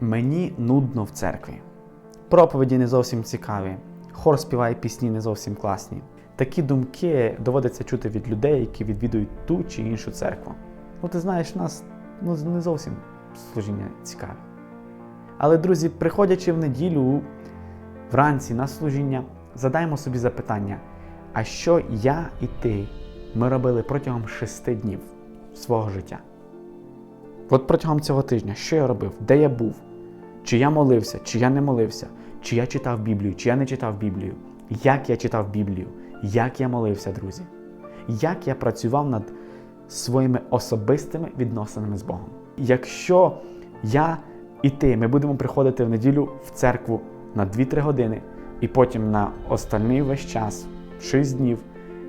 Мені нудно в церкві. Проповіді не зовсім цікаві. Хор співає пісні не зовсім класні. Такі думки доводиться чути від людей, які відвідують ту чи іншу церкву. Ну, ти знаєш, нас ну, не зовсім служіння цікаве. Але, друзі, приходячи в неділю вранці на служіння, задаймо собі запитання: а що я і ти ми робили протягом шести днів свого життя? От протягом цього тижня, що я робив, де я був, чи я молився, чи я не молився, чи я читав Біблію, чи я не читав Біблію, як я читав Біблію, як я молився, друзі, як я працював над своїми особистими відносинами з Богом. Якщо я і ти, ми будемо приходити в неділю в церкву на 2-3 години, і потім на остальний весь час, 6 днів,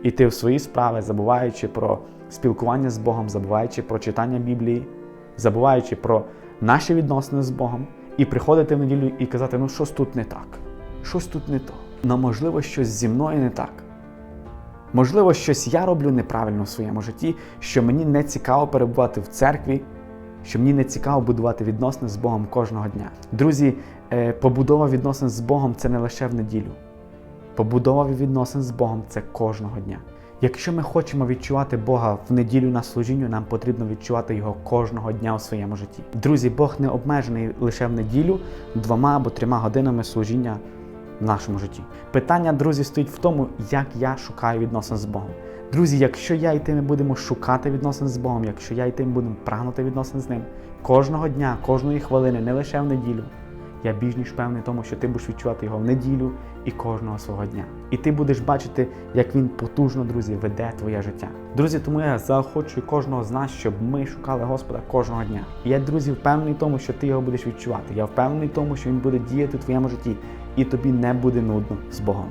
іти в свої справи, забуваючи про спілкування з Богом, забуваючи про читання Біблії, забуваючи про наші відносини з Богом, і приходити в неділю і казати, ну щось тут не так, щось тут не то. Ну, можливо, щось зі мною не так. Можливо, щось я роблю неправильно в своєму житті, що мені не цікаво перебувати в церкві, що мені не цікаво будувати відносини з Богом кожного дня. Друзі, е, побудова відносин з Богом це не лише в неділю. Побудова відносин з Богом це кожного дня. Якщо ми хочемо відчувати Бога в неділю на служінню, нам потрібно відчувати його кожного дня у своєму житті. Друзі, Бог не обмежений лише в неділю двома або трьома годинами служіння в нашому житті. Питання, друзі, стоїть в тому, як я шукаю відносин з Богом. Друзі, якщо я і ти ми будемо шукати відносин з Богом, якщо я і ти ми будемо прагнути відносин з ним кожного дня, кожної хвилини, не лише в неділю, я більш ніж певний тому, що ти будеш відчувати його в неділю і кожного свого дня. І ти будеш бачити, як він потужно, друзі, веде твоє життя. Друзі, тому я заохочую кожного з нас, щоб ми шукали Господа кожного дня. І я, друзі, впевнений тому, що ти його будеш відчувати. Я впевнений тому, що він буде діяти в твоєму житті, і тобі не буде нудно з Богом.